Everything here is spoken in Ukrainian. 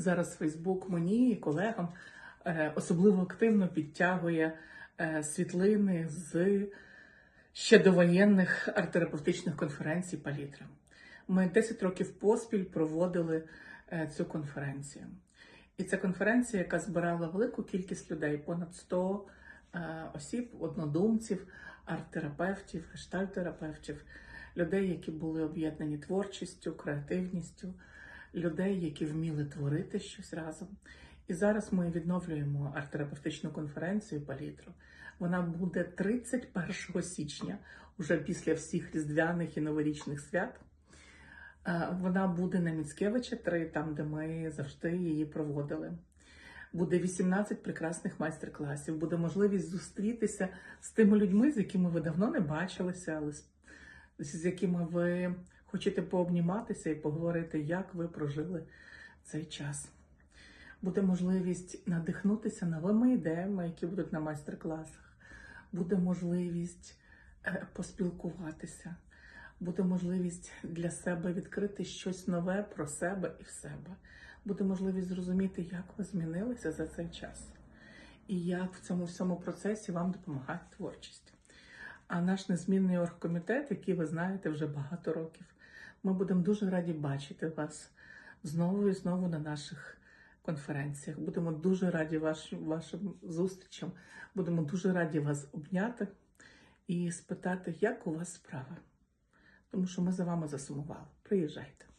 зараз Фейсбук мені і колегам е, особливо активно підтягує е, світлини з ще довоєнних арт-терапевтичних конференцій Палітра. Ми 10 років поспіль проводили е, цю конференцію. І це конференція, яка збирала велику кількість людей, понад 100 е, осіб, однодумців, арт-терапевтів, гештальтерапевтів, людей, які були об'єднані творчістю, креативністю, людей, які вміли творити щось разом. І зараз ми відновлюємо арт-терапевтичну конференцію Палітру. Вона буде 31 січня, уже після всіх різдвяних і новорічних свят. Е, Вона буде на Міцкевича 3, там, де ми завжди її проводили. Буде 18 прекрасних майстер-класів, буде можливість зустрітися з тими людьми, з якими ви давно не бачилися, але з, з якими ви хочете пообніматися і поговорити, як ви прожили цей час. Буде можливість надихнутися новими ідеями, які будуть на майстер-класах. Буде можливість е, поспілкуватися буде можливість для себе відкрити щось нове про себе і в себе. Буде можливість зрозуміти, як ви змінилися за цей час, і як в цьому всьому процесі вам допомагає творчість. А наш незмінний оргкомітет, який ви знаєте вже багато років, ми будемо дуже раді бачити вас знову і знову на наших конференціях. Будемо дуже раді ваш, вашим зустрічам. Будемо дуже раді вас обняти і спитати, як у вас справи тому що ми за вами засумували. Приїжджайте.